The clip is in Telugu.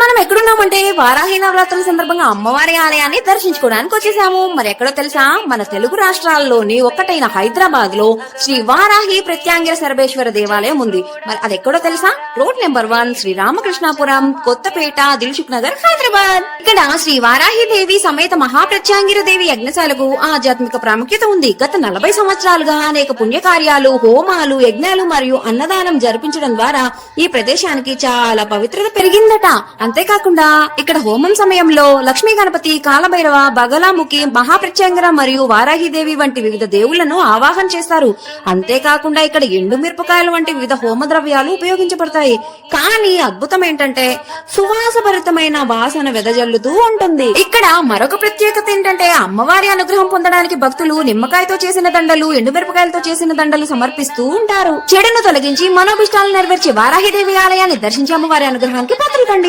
మనం ఎక్కడున్నామంటే వారాహి నవరాత్రుల సందర్భంగా అమ్మవారి ఆలయాన్ని దర్శించుకోవడానికి వచ్చేసాము. మరి ఎక్కడో తెలుసా? మన తెలుగు రాష్ట్రాల్లోని ఒకటైన హైదరాబాద్లో శ్రీ వారాహి ప్రత్యాంగిర సర్వేశ్వర దేవాలయం ఉంది. మరి అది ఎక్కడో తెలుసా? Road number one Sri Ramakrishnapuram Kothapet Dilsukh Nagar Hyderabad. ఇక్కడ శ్రీ వారాహి దేవి సమేత మహాప్రత్యాంగిర దేవి యజ్ఞశాలకు ఆధ్యాత్మిక ప్రాముఖ్యత ఉంది. గత నలభై సంవత్సరాలుగా అనేక పుణ్యకార్యాలు హోమాలు యజ్ఞాలు మరియు అన్నదానం జరిపించడం ద్వారా ఈ ప్రదేశానికి చాలా పవిత్రత పెరిగిందట. అంతేకాకుండా ఇక్కడ హోమం సమయంలో లక్ష్మీ గణపతి కాలభైరవ బగలాముఖి మహాప్రత్యంగర మరియు వారాహిదేవి వంటి వివిధ దేవుళ్ళను ఆవాహన చేస్తారు. అంతేకాకుండా ఇక్కడ ఎండు మిరపకాయలు వంటి వివిధ హోమ ద్రవ్యాలు ఉపయోగించబడతాయి. కానీ అద్భుతం ఏంటంటే సువాసభరితమైన వాసన వెదజల్లుతూ ఉంటుంది. ఇక్కడ మరొక ప్రత్యేకత ఏంటంటే అమ్మవారి అనుగ్రహం పొందడానికి భక్తులు నిమ్మకాయతో చేసిన దండలు ఎండుమిరపకాయలతో చేసిన దండలు సమర్పిస్తూ ఉంటారు. చెడును తొలగించి మనోభిష్టాలను నెరవేర్చి వారాహిదేవి ఆలయాన్ని దర్శించి అమ్మవారి అనుగ్రహానికి పాత్రలు కండి.